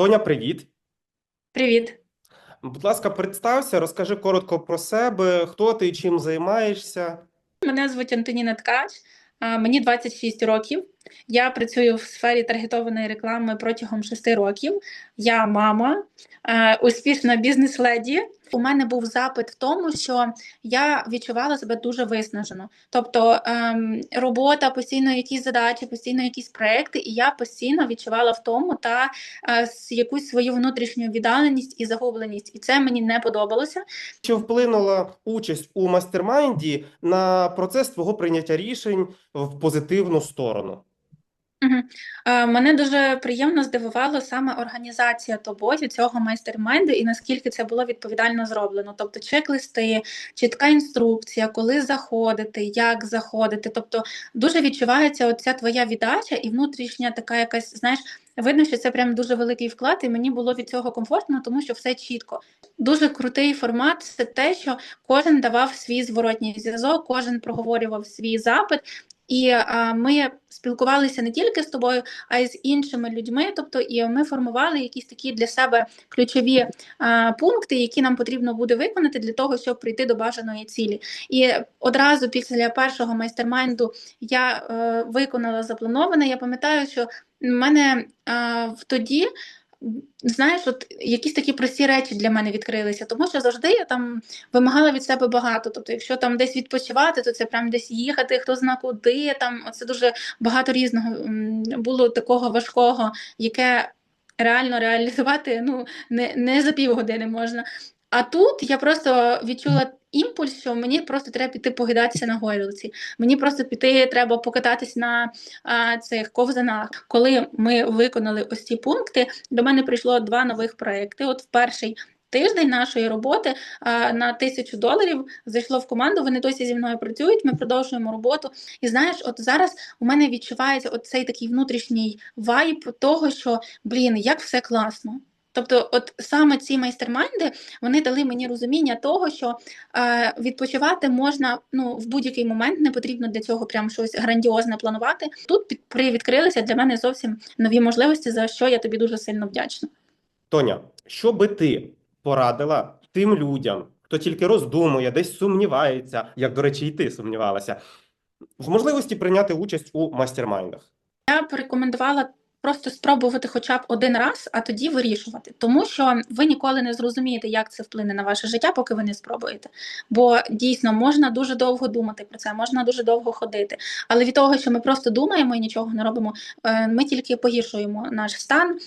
Тоня, привіт. Привіт. Будь ласка, представся, розкажи коротко про себе, хто ти і чим займаєшся. Мене звуть Антоніна Ткач, мені 26 років. Я працюю в сфері таргетованої реклами протягом 6 років. Я мама, е, успішна бізнес-леді. У мене був запит в тому, що я відчувала себе дуже виснажено. Тобто ем, робота, постійно якісь задачі, постійно якісь проекти, і я постійно відчувала втому та е, якусь свою внутрішню віддаленість і загубленість. І це мені не подобалося. Чи вплинула участь у мастермайнді на процес твого прийняття рішень в позитивну сторону? Е, Мене дуже приємно здивувало саме організація тобою цього майстер-майнду і наскільки це було відповідально зроблено. Тобто чек-листи, чітка інструкція, коли заходити, як заходити. Тобто дуже відчувається оця твоя віддача і внутрішня така якась, знаєш, видно, що це прям дуже великий вклад, і мені було від цього комфортно, тому що все чітко. Дуже крутий формат це те, що кожен давав свій зворотній зв'язок, кожен проговорював свій запит. І ми спілкувалися не тільки з тобою, а й з іншими людьми. Тобто, і ми формували якісь такі для себе ключові пункти, які нам потрібно буде виконати для того, щоб прийти до бажаної цілі. І одразу після першого майстермайнду я е, виконала заплановане. Я пам'ятаю, що в мене тоді. Знаєш, от якісь такі прості речі для мене відкрилися, тому що завжди я там вимагала від себе багато. Тобто, якщо там десь відпочивати, то це прям десь їхати, хто зна куди. Там оце дуже багато різного було такого важкого, яке реально реалізувати ну не, не за півгодини можна. А тут я просто відчула імпульс, що мені просто треба піти погидатися на гойдалці. Мені просто піти треба покататись на а, цих ковзанах. Коли ми виконали ось ці пункти, до мене прийшло два нових проекти. От в перший тиждень нашої роботи а, на тисячу доларів зайшло в команду. Вони досі зі мною працюють. Ми продовжуємо роботу. І знаєш, от зараз у мене відчувається от цей такий внутрішній вайб того, що блін, як все класно. Тобто, от саме ці майстермайнди вони дали мені розуміння того, що е, відпочивати можна ну в будь-який момент, не потрібно для цього прям щось грандіозне планувати. Тут привідкрилися для мене зовсім нові можливості, за що я тобі дуже сильно вдячна. Тоня, що би ти порадила тим людям, хто тільки роздумує, десь сумнівається, як, до речі, і ти сумнівалася, в можливості прийняти участь у мастермайндах? Я б рекомендувала просто спробувати хоча б один раз, а тоді вирішувати, тому що ви ніколи не зрозумієте, як це вплине на ваше життя, поки ви не спробуєте. Бо дійсно можна дуже довго думати про це, можна дуже довго ходити. Але від того, що ми просто думаємо і нічого не робимо, е, ми тільки погіршуємо наш стан.